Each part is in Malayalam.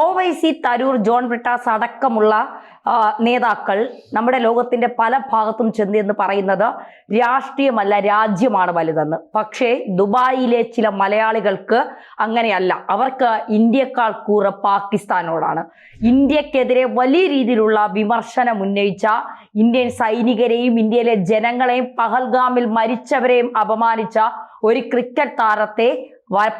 O Y C Tharoor John Brittas അടക്കമുള്ള നേതാക്കൾ നമ്മുടെ ലോകത്തിന്റെ പല ഭാഗത്തും ചെന്ന് എന്ന് പറയുന്നത് രാഷ്ട്രീയമല്ല രാജ്യമാണ് വലുതെന്ന്. പക്ഷേ ദുബായിലെ ചില മലയാളികൾക്ക് അങ്ങനെയല്ല. അവർക്ക് ഇന്ത്യക്കാൾ കൂറ പാകിസ്ഥാനോടാണ്. ഇന്ത്യക്കെതിരെ വലിയ രീതിയിലുള്ള വിമർശനം ഉന്നയിച്ച ഇന്ത്യൻ സൈനികരെയും ഇന്ത്യയിലെ ജനങ്ങളെയും പഹൽഗാമിൽ മരിച്ചവരെയും അപമാനിച്ച ഒരു ക്രിക്കറ്റ് താരത്തെ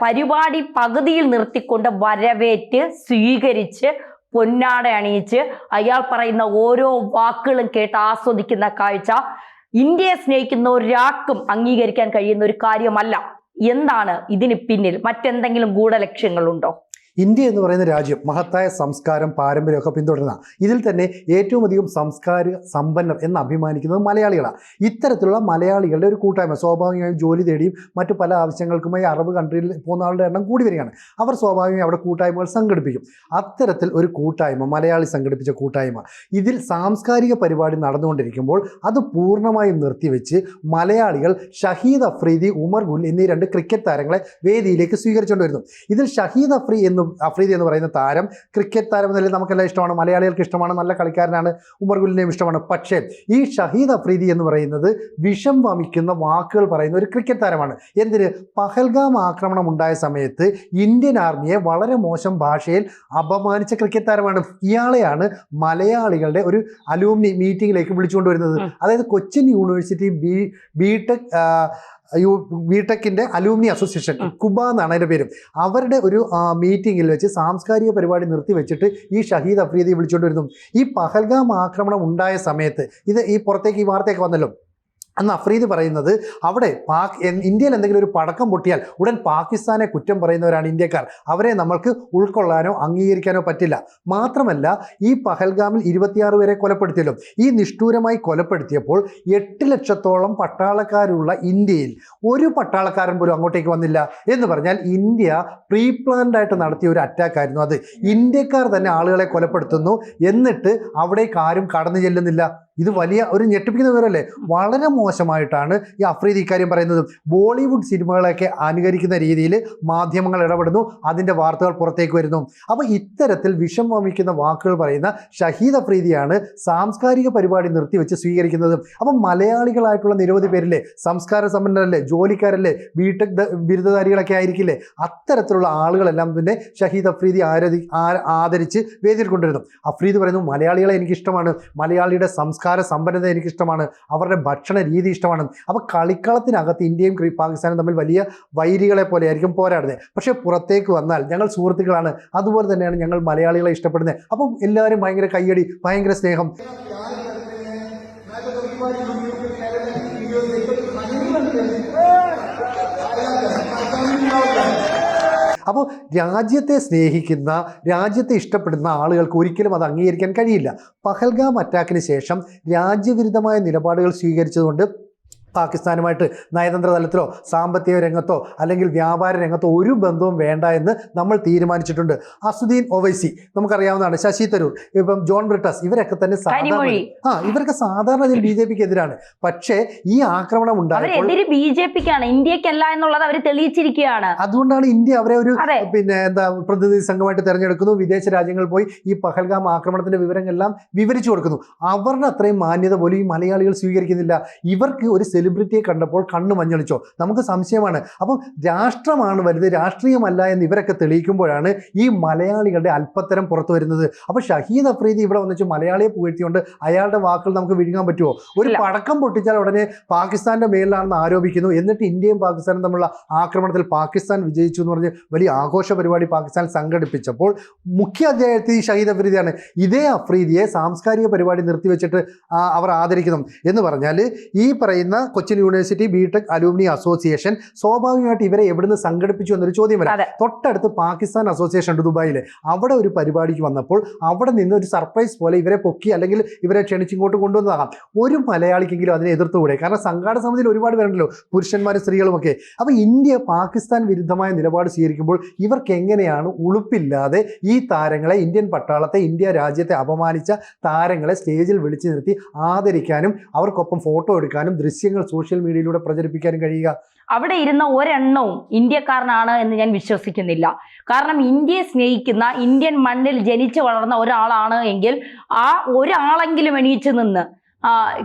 പരിപാടി പകുതിയിൽ നിർത്തിക്കൊണ്ട് വരവേറ്റ് സ്വീകരിച്ച് പൊന്നാട അണിയിച്ച് അയാൾ പറയുന്ന ഓരോ വാക്കുകളും കേട്ട് ആസ്വദിക്കുന്ന കാഴ്ച ഇന്ത്യയെ സ്നേഹിക്കുന്ന ഒരാൾക്കും അംഗീകരിക്കാൻ കഴിയുന്ന ഒരു കാര്യമല്ല. എന്താണ് ഇതിന് പിന്നിൽ? മറ്റെന്തെങ്കിലും ഗൂഢലക്ഷ്യങ്ങളുണ്ടോ? ഇന്ത്യ എന്ന് പറയുന്ന രാജ്യം മഹത്തായ സംസ്കാരം പാരമ്പര്യമൊക്കെ പിന്തുടരുന്ന ഇതിൽ തന്നെ ഏറ്റവും അധികം സംസ്കാര സമ്പന്നർ എന്ന് അഭിമാനിക്കുന്നത് മലയാളികളാണ്. ഇത്തരത്തിലുള്ള മലയാളികളുടെ ഒരു കൂട്ടായ്മ സ്വാഭാവികമായും ജോലി തേടിയും മറ്റു പല ആവശ്യങ്ങൾക്കുമായി അറബ് കൺട്രിയിൽ പോകുന്ന ആളുടെ എണ്ണം കൂടി വരികയാണ്. അവർ സ്വാഭാവികമായും അവിടെ കൂട്ടായ്മകൾ സംഘടിപ്പിക്കും. അത്തരത്തിൽ ഒരു കൂട്ടായ്മ മലയാളി സംഘടിപ്പിച്ച കൂട്ടായ്മ ഇതിൽ സാംസ്കാരിക പരിപാടി നടന്നുകൊണ്ടിരിക്കുമ്പോൾ അത് പൂർണമായും നിർത്തിവെച്ച് മലയാളികൾ ഷഹീദ് അഫ്രീദി ഉമർ ഗുൽ എന്നീ രണ്ട് ക്രിക്കറ്റ് താരങ്ങളെ വേദിയിലേക്ക് സ്വീകരിച്ചുകൊണ്ട് വരുന്നു. ഇതിൽ ഷഹീദ് അഫ്രീ എന്ന് അഫ്രീദി എന്ന് പറയുന്ന താരം. ക്രിക്കറ്റ് താരം എന്നതിൽ നമുക്കെല്ലാം ഇഷ്ടമാണ്. മലയാളികൾക്ക് ഇഷ്ടമാണ്. നല്ല കളിക്കാരനാണ്. ഉമർ ഗുലിനെയും ഇഷ്ടമാണ്. പക്ഷേ ഈ ഷഹീദ് അഫ്രീദി എന്ന് പറയുന്നത് വിഷം വമിക്കുന്ന വാക്കുകൾ പറയുന്ന ഒരു ക്രിക്കറ്റ് താരമാണ്. എന്തിന്? പഹൽഗാം ആക്രമണം ഉണ്ടായ സമയത്ത് ഇന്ത്യൻ ആർമിയെ വളരെ മോശം ഭാഷയിൽ അപമാനിച്ച ക്രിക്കറ്റ് താരമാണ്. ഇയാളെയാണ് മലയാളികളുടെ ഒരു അലൂമിനി മീറ്റിംഗിലേക്ക് വിളിച്ചുകൊണ്ടുവരുന്നത് അതായത് Cochin university B BTech U ബിടെക്കിന്റെ alumni association Quba എന്നാണ് അതിന്റെ പേര്. അവരുടെ ഒരു മീറ്റിംഗിൽ വെച്ച് സാംസ്കാരിക പരിപാടി നിർത്തി വെച്ചിട്ട് ഈ ഷഹീദ് അഫ്രീദി വിളിച്ചുകൊണ്ട് വരുന്നു. ഈ പഹൽഗാം ആക്രമണം ഉണ്ടായ സമയത്ത് ഇത് ഈ പുറത്തേക്ക് ഈ വാർത്തയൊക്കെ വന്നല്ലോ. അന്ന് അഫ്രീദ് പറയുന്നത് അവിടെ പാക് ഇന്ത്യയിൽ എന്തെങ്കിലും ഒരു പടക്കം പൊട്ടിയാൽ ഉടൻ പാകിസ്ഥാനെ കുറ്റം പറയുന്നവരാണ് ഇന്ത്യക്കാർ. അവരെ നമ്മൾക്ക് ഉൾക്കൊള്ളാനോ അംഗീകരിക്കാനോ പറ്റില്ല. മാത്രമല്ല ഈ പഹൽഗാമിൽ ഇരുപത്തിയാറ് പേരെ കൊലപ്പെടുത്തിയല്ലോ ഈ നിഷ്ഠൂരമായി കൊലപ്പെടുത്തിയപ്പോൾ എട്ട് ലക്ഷത്തോളം പട്ടാളക്കാരുള്ള ഇന്ത്യയിൽ ഒരു പട്ടാളക്കാരൻ പോലും അങ്ങോട്ടേക്ക് വന്നില്ല എന്ന് പറഞ്ഞാൽ ഇന്ത്യ പ്രീ പ്ലാൻഡ് ആയിട്ട് നടത്തിയ ഒരു അറ്റാക്ക് ആയിരുന്നു അത്. ഇന്ത്യക്കാർ തന്നെ ആളുകളെ കൊലപ്പെടുത്തുന്നു. എന്നിട്ട് അവിടേക്ക് ആരും കടന്നു ചെല്ലുന്നില്ല. ഇത് വലിയ ഒരു ഞെട്ടിപ്പിക്കുന്ന വിവരമല്ലേ? വളരെ മോശമായിട്ടാണ് ഈ അഫ്രീദി ഇക്കാര്യം പറയുന്നത്. ബോളിവുഡ് സിനിമകളൊക്കെ അനുകരിക്കുന്ന രീതിയിൽ മാധ്യമങ്ങൾ ഇടപെടുന്നു അതിന്റെ വാർത്തകൾ പുറത്തേക്ക് വരുന്നു. അപ്പോൾ ഇത്തരത്തിൽ വിഷം വമിക്കുന്ന വാക്കുകൾ പറയുന്ന ഷഹീദ് അഫ്രീദിയാണ് സാംസ്കാരിക പരിപാടി നിർത്തിവെച്ച് സ്വീകരിക്കുന്നത്. അപ്പം മലയാളികളായിട്ടുള്ള നിരവധി പേരില്ലേ? സംസ്കാര സമ്പന്നരല്ലേ? ജോലിക്കാരല്ലേ? BTech the- ബിരുദധാരികളൊക്കെ ആയിരിക്കില്ലേ? അത്തരത്തിലുള്ള ആളുകളെല്ലാം തന്നെ ഷഹീദ് അഫ്രീദി ആരാധി ആദരിച്ച് വേദിയിൽ കൊണ്ടുവരുന്നു. അഫ്രീദ് പറയുന്നു മലയാളികളെ എനിക്കിഷ്ടമാണ്. മലയാളിയുടെ സംസ്കാര സമ്പന്നത എനിക്കിഷ്ടമാണ് അവരുടെ ഭക്ഷണ രീതി ഇഷ്ടമാണ്. അപ്പോൾ കളിക്കളത്തിനകത്ത് ഇന്ത്യയും പാകിസ്ഥാനും തമ്മിൽ വലിയ വൈരികളെ പോലെ ആയിരിക്കും പോരാടുന്നത്. പക്ഷേ പുറത്തേക്ക് വന്നാൽ ഞങ്ങൾ സുഹൃത്തുക്കളാണ് അതുപോലെ തന്നെയാണ് ഞങ്ങൾ മലയാളികളെ ഇഷ്ടപ്പെടുന്നത്. അപ്പം എല്ലാവരും ഭയങ്കര കയ്യടി ഭയങ്കര സ്നേഹം. അപ്പോൾ രാജ്യത്തെ സ്നേഹിക്കുന്ന രാജ്യത്തെ ഇഷ്ടപ്പെടുന്ന ആളുകൾക്ക് ഒരിക്കലും അത് അംഗീകരിക്കാൻ കഴിയില്ല. പഹൽഗാം അറ്റാക്കിന് ശേഷം രാജ്യവിരുദ്ധമായ നിലപാടുകൾ സ്വീകരിച്ചതുകൊണ്ട് പാകിസ്ഥാനുമായിട്ട് നയതന്ത്ര തലത്തിലോ സാമ്പത്തിക രംഗത്തോ അല്ലെങ്കിൽ വ്യാപാര രംഗത്തോ ഒരു ബന്ധവും വേണ്ട എന്ന് നമ്മൾ തീരുമാനിച്ചിട്ടുണ്ട്. അസുദ്ദീൻ ഒവൈസി നമുക്കറിയാവുന്നതാണ് ശശി തരൂർ ഇപ്പം ജോൺ ബ്രിട്ടസ് ഇവരൊക്കെ തന്നെ സാധാരണ ആ ഇവരൊക്കെ സാധാരണ ബി ജെ പിക്ക് എതിരാണ് പക്ഷേ ഈ ആക്രമണം ഉണ്ടാകും അവരെതിര് ബി ജെ പിക്കാണ് ഇന്ത്യക്കല്ല എന്നുള്ളത് അവർ തെളിയിച്ചിരിക്കുകയാണ്. അതുകൊണ്ടാണ് ഇന്ത്യ അവരെ ഒരു പിന്നെ എന്താ പ്രതിനിധി സംഘമായിട്ട് തിരഞ്ഞെടുക്കുന്നു വിദേശ രാജ്യങ്ങളിൽ പോയി ഈ പഹൽഗാം ആക്രമണത്തിന്റെ വിവരങ്ങളെല്ലാം വിവരിച്ചു കൊടുക്കുന്നു. അവരുടെ അത്രയും മാന്യത പോലും ഈ മലയാളികൾ സ്വീകരിക്കുന്നില്ല. ഇവർക്ക് ഒരു സെലിബ്രിറ്റിയെ കണ്ടപ്പോൾ കണ്ണ് മഞ്ഞളിച്ചോ? നമുക്ക് സംശയമാണ്. അപ്പം രാഷ്ട്രമാണ് വലുത് രാഷ്ട്രീയമല്ല എന്ന് ഇവരൊക്കെ തെളിയിക്കുമ്പോഴാണ് ഈ മലയാളികളുടെ അല്പത്തരം പുറത്തു വരുന്നത്. അപ്പോൾ ഷഹീദ് അഫ്രീദി ഇവിടെ വന്നിച്ച് മലയാളിയെ പുകഴ്ത്തിക്കൊണ്ട് അയാളുടെ വാക്കുകൾ നമുക്ക് വിഴുങ്ങാൻ പറ്റുമോ ഒരു പടക്കം പൊട്ടിച്ചാൽ ഉടനെ പാകിസ്ഥാന്റെ മേലിലാണെന്ന് ആരോപിക്കുന്നു. എന്നിട്ട് ഇന്ത്യയും പാകിസ്ഥാനും തമ്മിലുള്ള ആക്രമണത്തിൽ പാകിസ്ഥാൻ വിജയിച്ചു എന്ന് പറഞ്ഞ് വലിയ ആഘോഷ പരിപാടി പാകിസ്ഥാൻ സംഘടിപ്പിച്ചപ്പോൾ മുഖ്യ അധ്യായത്തിൽ ഈ ഷഹീദ് അഫ്രീദിയാണ്. ഇതേ അഫ്രീദിയെ സാംസ്കാരിക പരിപാടി നിർത്തിവെച്ചിട്ട് അവർ ആദരിക്കുന്നു. എന്ന് പറഞ്ഞാൽ ഈ പറയുന്ന Cochin university BTech alumni association സ്വാഭാവികമായിട്ട് ഇവരെ എവിടുന്ന് സംഘടിപ്പിച്ചു എന്നൊരു ചോദ്യം വരാം. തൊട്ടടുത്ത് പാകിസ്ഥാൻ അസോസിയേഷൻ ഉണ്ട് ദുബായിൽ അവിടെ ഒരു പരിപാടിക്ക് വന്നപ്പോൾ അവിടെ നിന്ന് ഒരു സർപ്രൈസ് പോലെ ഇവരെ പൊക്കി അല്ലെങ്കിൽ ഇവരെ ക്ഷണിച്ചിങ്ങോട്ട് കൊണ്ടുവന്നതാകാം. ഒരു മലയാളിക്കെങ്കിലും അതിനെ എതിർത്തുകൂടെ? കാരണം സംഘാട സമിതിയിൽ ഒരുപാട് പേരുണ്ടല്ലോ പുരുഷന്മാരും സ്ത്രീകളും ഒക്കെ അപ്പോൾ ഇന്ത്യ പാകിസ്ഥാൻ വിരുദ്ധമായ നിലപാട് സ്വീകരിക്കുമ്പോൾ ഇവർക്ക് എങ്ങനെയാണ് ഉളുപ്പില്ലാതെ ഈ താരങ്ങളെ ഇന്ത്യൻ പട്ടാളത്തെ ഇന്ത്യ രാജ്യത്തെ അപമാനിച്ച താരങ്ങളെ സ്റ്റേജിൽ വിളിച്ചു നിർത്തി ആദരിക്കാനും അവർക്കൊപ്പം ഫോട്ടോ എടുക്കാനും ദൃശ്യങ്ങൾ സോഷ്യൽ മീഡിയയിലൂടെ പ്രചരിപ്പിക്കാനും കഴിയുക. അവിടെ ഇരുന്ന ഒരെണ്ണവും ഇന്ത്യക്കാരനാണ് എന്ന് ഞാൻ വിശ്വസിക്കുന്നില്ല. കാരണം ഇന്ത്യയെ സ്നേഹിക്കുന്ന ഇന്ത്യൻ മണ്ണിൽ ജനിച്ചു വളർന്ന ഒരാളാണ് എങ്കിൽ ആ ഒരാളെങ്കിലും എണീച്ചു നിന്ന്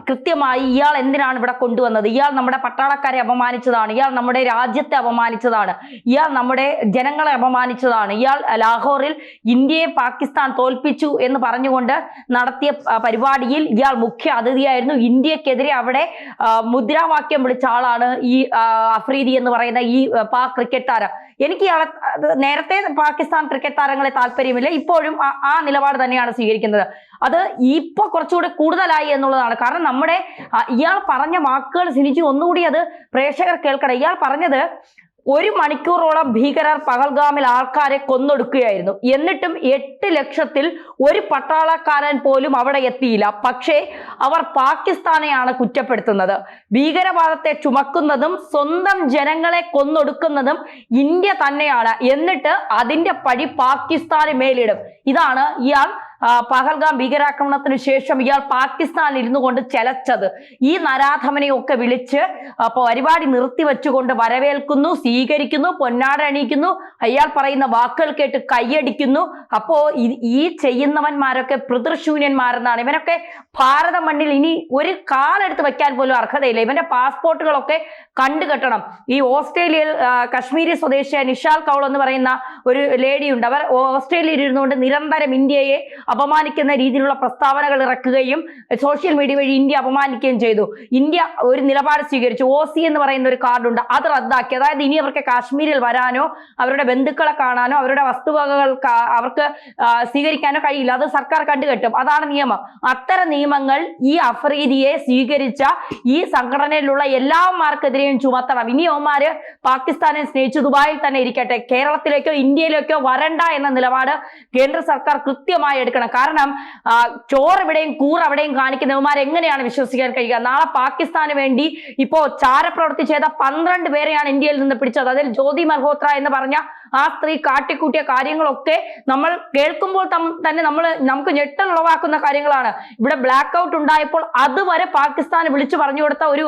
കൃത്യമായി ഇയാൾ എന്തിനാണ് ഇവിടെ കൊണ്ടുവന്നത്? ഇയാൾ നമ്മുടെ പട്ടാളക്കാരെ അപമാനിച്ചതാണ്. ഇയാൾ നമ്മുടെ രാജ്യത്തെ അപമാനിച്ചതാണ്. ഇയാൾ നമ്മുടെ ജനങ്ങളെ അപമാനിച്ചതാണ്. ഇയാൾ ലാഹോറിൽ ഇന്ത്യയെ പാകിസ്ഥാൻ തോൽപ്പിച്ചു എന്ന് പറഞ്ഞുകൊണ്ട് നടത്തിയ പരിപാടിയിൽ ഇയാൾ മുഖ്യ അതിഥിയായിരുന്നു. ഇന്ത്യക്കെതിരെ അവിടെ മുദ്രാവാക്യം വിളിച്ച ആളാണ് ഈ അഫ്രീദി എന്ന് പറയുന്ന ഈ പാക് ക്രിക്കറ്റ് താരം. എനിക്ക് ഇയാളെ നേരത്തെ പാകിസ്ഥാൻ ക്രിക്കറ്റ് താരങ്ങളെ താല്പര്യമില്ല. ഇപ്പോഴും ആ നിലപാട് തന്നെയാണ് സ്വീകരിക്കുന്നത്. അത് ഇപ്പൊ കുറച്ചുകൂടെ കൂടുതലായി എന്നുള്ളതാണ്. കാരണം നമ്മുടെ ഇയാൾ പറഞ്ഞ വാക്കുകൾ സിനിച്ചു ഒന്നുകൂടി അത് പ്രേക്ഷകർ കേൾക്കണം ഇയാൾ പറഞ്ഞത് ഒരു മണിക്കൂറോളം ഭീകരർ പഹൽഗാമിൽ ആൾക്കാരെ കൊന്നൊടുക്കുകയായിരുന്നു. എന്നിട്ടും എട്ട് ലക്ഷത്തിൽ ഒരു പട്ടാളക്കാരൻ പോലും അവിടെ എത്തിയില്ല. പക്ഷേ അവർ പാകിസ്ഥാനെയാണ് കുറ്റപ്പെടുത്തുന്നത്. ഭീകരവാദത്തെ ചുമക്കുന്നതും സ്വന്തം ജനങ്ങളെ കൊന്നൊടുക്കുന്നതും ഇന്ത്യ തന്നെയാണ്. എന്നിട്ട് അതിന്റെ പഴി പാകിസ്ഥാന് മേലിടും. ഇതാണ് ഇയാൾ പഹൽഗാം ഭീകരാക്രമണത്തിന് ശേഷം ഇയാൾ പാകിസ്ഥാനിൽ ഇരുന്നു കൊണ്ട് ചെലച്ചത്. ഈ നരാധമനെയൊക്കെ വിളിച്ച് അപ്പൊ പരിപാടി നിർത്തിവെച്ചുകൊണ്ട് വരവേൽക്കുന്നു സ്വീകരിക്കുന്നു പൊന്നാട അണിയിക്കുന്നു. അയാൾ പറയുന്ന വാക്കുകൾ കേട്ട് കൈയടിക്കുന്നു. അപ്പോ ഈ- ചെയ്യുന്നവന്മാരൊക്കെ പിതൃശൂന്യന്മാരെന്നാണ് ഇവനൊക്കെ ഭാരത മണ്ണിൽ ഇനി ഒരു കാലെടുത്ത് വെക്കാൻ പോലും അർഹതയില്ല. ഇവന്റെ പാസ്പോർട്ടുകളൊക്കെ കണ്ടുകെട്ടണം ഈ ഓസ്ട്രേലിയയിൽ കശ്മീരി സ്വദേശിയായ നിഷാൽ കൗൾ എന്ന് പറയുന്ന ഒരു ലേഡി ഉണ്ട്. അവർ ഓസ്ട്രേലിയയിൽ ഇരുന്നുകൊണ്ട് നിരന്തരം ഇന്ത്യയെ അപമാനിക്കുന്ന രീതിയിലുള്ള പ്രസ്താവനകൾ ഇറക്കുകയും സോഷ്യൽ മീഡിയ വഴി ഇന്ത്യ അപമാനിക്കുകയും ചെയ്തു. ഇന്ത്യ ഒരു നിലപാട് സ്വീകരിച്ചു. ഒ സി എന്ന് പറയുന്ന ഒരു കാർഡുണ്ട് അത് റദ്ദാക്കി. അതായത് ഇനി അവർക്ക് കാശ്മീരിൽ വരാനോ അവരുടെ ബന്ധുക്കളെ കാണാനോ അവരുടെ വസ്തുവകകൾ അവർക്ക് സ്വീകരിക്കാനോ കഴിയില്ല. അത് സർക്കാർ കണ്ടുകെട്ടും. അതാണ് നിയമം. അത്തരം നിയമങ്ങൾ ഈ അഫ്രീദിയെ സ്വീകരിച്ച ഈ സംഘടനയിലുള്ള എല്ലാമാർക്കെതിരെയും ചുമത്തണം. ഇനി അവന്മാര് പാകിസ്ഥാനെ സ്നേഹിച്ചു ദുബായിൽ തന്നെ ഇരിക്കട്ടെ. കേരളത്തിലേക്കോ ഇന്ത്യയിലേക്കോ വരണ്ട എന്ന നിലപാട് കേന്ദ്ര സർക്കാർ കൃത്യമായി എടുക്കണം. കാരണം ആ, ചോറ് എവിടെയും കൂർ അവിടെയും കാണിക്കുന്നവന്മാർ എങ്ങനെയാണ് വിശ്വസിക്കാൻ കഴിയുക? നാളെ പാകിസ്ഥാന് വേണ്ടി ഇപ്പോ ചാരപ്രവർത്തി ചെയ്ത പന്ത്രണ്ട് പേരെയാണ് ഇന്ത്യയിൽ നിന്ന് പിടിച്ചത്. അതിൽ ജ്യോതി മൽഹോത്ര എന്ന് പറഞ്ഞ ആ സ്ത്രീ കാട്ടിക്കൂട്ടിയ കാര്യങ്ങളൊക്കെ നമ്മൾ കേൾക്കുമ്പോൾ തന്നെ നമ്മൾ നമുക്ക് ഞെട്ടൽ ഉളവാക്കുന്ന കാര്യങ്ങളാണ്. ഇവിടെ ബ്ലാക്ക് ഔട്ട് ഉണ്ടായപ്പോൾ അതുവരെ പാകിസ്ഥാൻ വിളിച്ചു പറഞ്ഞു കൊടുത്ത ഒരു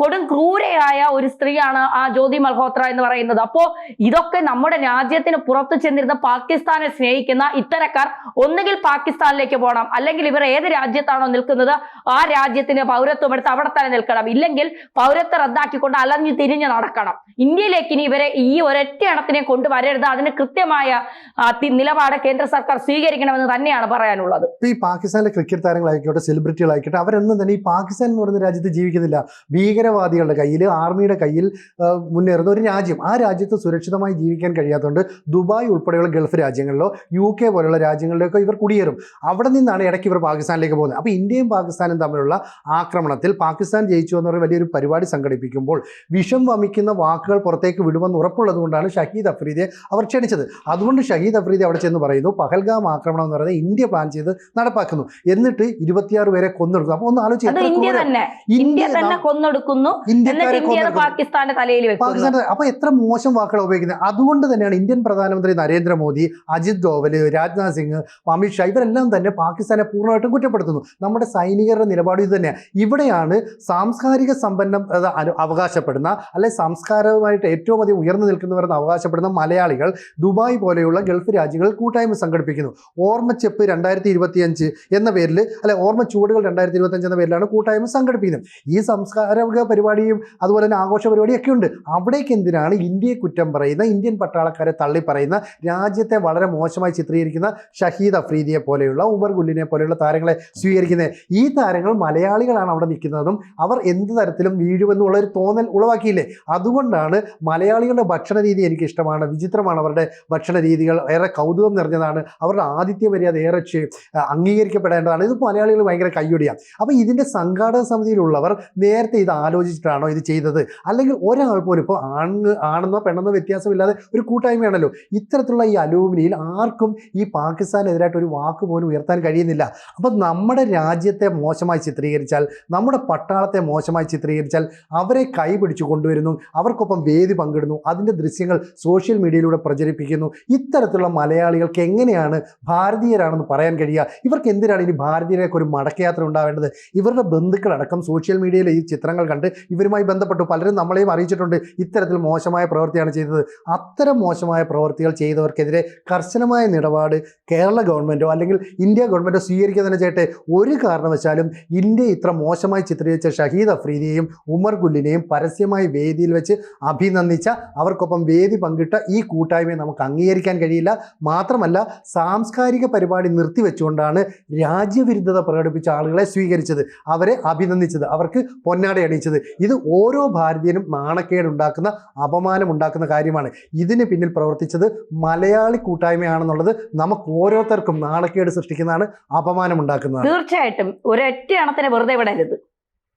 കൊടും ക്രൂരയായ ഒരു സ്ത്രീയാണ് ആ ജ്യോതി മൽഹോത്ര എന്ന് പറയുന്നത്. അപ്പോ ഇതൊക്കെ നമ്മുടെ രാജ്യത്തിന് പുറത്തു ചെന്നിരുന്ന പാകിസ്ഥാനെ സ്നേഹിക്കുന്ന ഇത്തരക്കാർ ഒന്നുകിൽ പാകിസ്ഥാനിലേക്ക് പോകണം. അല്ലെങ്കിൽ ഇവർ ഏത് രാജ്യത്താണോ നിൽക്കുന്നത് ആ രാജ്യത്തിന് പൗരത്വം എടുത്ത് അവിടെ തന്നെ നിൽക്കണം. ഇല്ലെങ്കിൽ പൗരത്വം റദ്ദാക്കിക്കൊണ്ട് അലഞ്ഞു തിരിഞ്ഞ് നടക്കണം. ഇന്ത്യയിലേക്ക് ഇനി ഇവരെ ഈ ഒരൊറ്റ എണ്ണത്തിനെ കൊണ്ടുവരരുത്. അതിന് കൃത്യമായ നിലപാട് കേന്ദ്ര സർക്കാർ സ്വീകരിക്കണമെന്ന് തന്നെയാണ് പറയാനുള്ളത്. ഈ പാകിസ്ഥാനിലെ ക്രിക്കറ്റ് താരങ്ങളായിക്കോട്ടെ സെലിബ്രിറ്റികളായിക്കോട്ടെ അവരൊന്നും തന്നെ ഈ പാകിസ്ഥാൻ എന്ന് പറയുന്ന രാജ്യത്ത് ജീവിക്കുന്നില്ല. ഭീകരവാദികളുടെ കയ്യിൽ ആർമിയുടെ കയ്യിൽ മുന്നേറുന്ന ഒരു രാജ്യം. ആ രാജ്യത്ത് സുരക്ഷിതമായി ജീവിക്കാൻ കഴിയാത്തതുകൊണ്ട് ദുബായ് ഉൾപ്പെടെയുള്ള ഗൾഫ് രാജ്യങ്ങളിലോ യു കെ പോലുള്ള രാജ്യങ്ങളിലേക്കോ ഇവർ കുടിയേറും. അവിടെ നിന്നാണ് ഇടയ്ക്ക് ഇവർ പാകിസ്ഥാനിലേക്ക് പോകുന്നത്. അപ്പോൾ ഇന്ത്യയും പാകിസ്ഥാനും തമ്മിലുള്ള ആക്രമണത്തിൽ പാകിസ്ഥാൻ ജയിച്ചു എന്ന് പറയുന്ന വലിയൊരു പരിപാടി സംഘടിപ്പിക്കുമ്പോൾ വിഷം വമിക്കുന്ന വാക്കുകൾ പുറത്തേക്ക് വിടുമെന്ന് ഉറപ്പുള്ളത് കൊണ്ടാണ് ഷഹീദ് അഫ്രീദിയെ അവർ ക്ഷണിച്ചത്. അതുകൊണ്ട് ഷഹീദ് അഫ്രീദി അവിടെ ചെന്ന് പറയുന്നു പഹൽഗാം ആക്രമണം എന്ന് പറയുന്നത് ഇന്ത്യ പ്ലാൻ ചെയ്ത് നടപ്പാക്കുന്നു. എന്നിട്ട് ഇരുപത്തിയാറ് പേരെ കൊന്നെടുക്കുന്നു അപ്പൊ ഒന്ന് ആലോചിച്ച് ഇന്ത്യ തന്നെ. കൊന്നൊടുക്കുന്നു. പാകിസ്ഥാന്റെ തലയിൽ അപ്പൊ എത്ര മോശം വാക്കുകൾ ഉപയോഗിക്കുന്നത്. അതുകൊണ്ട് തന്നെയാണ് ഇന്ത്യൻ പ്രധാനമന്ത്രി നരേന്ദ്രമോദി അജിത് ഡോവൽ രാജ്നാഥ് സിംഗ് അമിത്ഷാ ഇവരെല്ലാം തന്നെ പാകിസ്ഥാനെ പൂർണമായിട്ടും കുറ്റപ്പെടുത്തുന്നു. നമ്മുടെ സൈനികരുടെ നിലപാട് ഇത് തന്നെയാണ് ഇവിടെയാണ് സാംസ്കാരിക സമ്പന്നം അവകാശപ്പെടുന്ന അല്ലെ സംസ്കാരവുമായിട്ട് ഏറ്റവും അധികം ഉയർന്നു നിൽക്കുന്നവർ എന്ന് അവകാശപ്പെടുന്ന മലയാളികൾ ദുബായ് പോലെയുള്ള ഗൾഫ് രാജ്യങ്ങളിൽ കൂട്ടായ്മ സംഘടിപ്പിക്കുന്നു. ഓർമ്മച്ചെപ്പ് രണ്ടായിരത്തി ഇരുപത്തിയഞ്ച് എന്ന പേരിൽ അല്ലെ ഓർമ്മ ചൂടുകൾ രണ്ടായിരത്തി ഇരുപത്തഞ്ച് എന്ന പേരിലാണ് കൂട്ടായ്മ സംഘടിപ്പിക്കുന്നത്. ഈ സംസ്കാര പരിപാടിയും അതുപോലെ തന്നെ ആഘോഷ പരിപാടിയൊക്കെ ഉണ്ട്. അവിടേക്ക് എന്തിനാണ് ഇന്ത്യയെ കുറ്റം പറയുന്ന ഇന്ത്യൻ പട്ടാളക്കാരെ തള്ളി പറയുന്ന രാജ്യത്തെ വളരെ മോശമായി ചിത്രീകരിക്കുന്ന ഷഹീദ് അഫ്രീദിയെ പോലെയുള്ള ഉമർ ഗുല്ലിനെ പോലെയുള്ള താരങ്ങളെ സ്വീകരിക്കുന്നത്? ഈ താരങ്ങൾ മലയാളികളാണ് അവിടെ നിൽക്കുന്നതും അവർ എന്ത് തരത്തിലും വീഴുമെന്നുള്ള ഒരു തോന്നൽ ഉളവാക്കിയില്ലേ? അതുകൊണ്ടാണ് മലയാളികളുടെ ഭക്ഷണ രീതി എനിക്ക് ഇഷ്ടമാണ് വിചിത്രമാണ് അവരുടെ ഭക്ഷണ രീതികൾ ഏറെ കൗതുകം നിറഞ്ഞതാണ് അവരുടെ ആതിഥ്യ മര്യാദ ഏറെ അംഗീകരിക്കപ്പെടേണ്ടതാണ്. ഇത് മലയാളികൾ ഭയങ്കര കയ്യൊടിയാണ് അപ്പോൾ ഇതിന്റെ സംഘാടക സമിതിയിലുള്ളവർ നേരത്തെ ഇത് ആലോചിച്ചിട്ടാണോ ഇത് ചെയ്തത്? അല്ലെങ്കിൽ ഒരാൾ പോലും ഇപ്പോൾ ആണ് ആണെന്നോ പെണ്ണെന്നോ വ്യത്യാസമില്ലാതെ ഒരു കൂട്ടായ്മയാണല്ലോ. ഇത്തരത്തിലുള്ള ഈ അലൂമിനിയിൽ ആർക്കും ഈ പാകിസ്ഥാനെതിരായിട്ട് ഒരു വാക്ക് പോലും ഉയർത്താൻ കഴിയുന്നില്ല. അപ്പം നമ്മുടെ രാജ്യത്തെ മോശമായി ചിത്രീകരിച്ചാൽ നമ്മുടെ പട്ടാളത്തെ മോശമായി ചിത്രീകരിച്ചാൽ അവരെ കൈപിടിച്ചു കൊണ്ടുവരുന്നു അവർക്കൊപ്പം വേദി പങ്കിടുന്നു അതിന്റെ ദൃശ്യങ്ങൾ സോഷ്യൽ മീഡിയയിലൂടെ പ്രചരിപ്പിക്കുന്നു. ഇത്തരത്തിലുള്ള മലയാളികൾക്ക് എങ്ങനെയാണ് ഭാരതീയരാണെന്ന് പറയാൻ കഴിയുക? ഇവർക്ക് എന്തിനാണ് ഇനി ഭാരതീയരേക്ക് ഒരു മടക്കയാത്ര ഉണ്ടാവേണ്ടത്? ഇവരുടെ ബന്ധുക്കളടക്കം സോഷ്യൽ മീഡിയയിൽ ഈ ചിത്രങ്ങൾ കണ്ട് ഇവരുമായി ബന്ധപ്പെട്ടു. പലരും നമ്മളെയും അറിയിച്ചിട്ടുണ്ട്. ഇത്തരത്തിൽ മോശമായ പ്രവൃത്തിയാണ് ചെയ്തത്. അത്തരം മോശമായ പ്രവൃത്തികൾ ചെയ്തവർക്കെതിരെ കർശനമായ നിലപാട് കേരള ഗവൺമെന്റോ അല്ലെങ്കിൽ ഇന്ത്യ ഗവൺമെന്റോ സ്വീകരിക്കുക തന്നെ ചെയ്യട്ടെ. ഒരു കാരണവശാലും ഇന്ത്യ ഇത്ര മോശമായി ചിത്രീകരിച്ച ഷഹീദ് അഫ്രീദിയെയും ഉമർ ഗുല്ലിനെയും പരസ്യമായി വേദിയിൽ വെച്ച് അഭിനന്ദിച്ച അവർക്കൊപ്പം വേദി പങ്കിട്ട ഈ കൂട്ടായ്മയെ നമുക്ക് അംഗീകരിക്കാൻ കഴിയില്ല. മാത്രമല്ല സാംസ്കാരിക പരിപാടി നിർത്തിവെച്ചുകൊണ്ടാണ് രാജ്യവിരുദ്ധത പ്രകടിപ്പിച്ച ആളുകളെ സ്വീകരിച്ചത് അവരെ അഭിനന്ദിച്ചത് അവർക്ക് പൊന്നാട അണിയിച്ചത്. ഇത് ഓരോ ഭാരതീയനും നാണക്കേടുണ്ടാക്കുന്ന അപമാനം ഉണ്ടാക്കുന്ന കാര്യമാണ്. ഇതിന് പിന്നിൽ പ്രവർത്തിച്ചത് മലയാളി കൂട്ടായ്മയാണെന്നുള്ളത് നമുക്ക് ഓരോരുത്തർക്കും നാണക്കേട് സൃഷ്ടിക്കുന്നതാണ് അപമാനം ഉണ്ടാക്കുന്നത് തീർച്ചയായിട്ടും. ഒരൊറ്റ അണത്തിനെ വെറുതെ വിടരുത്.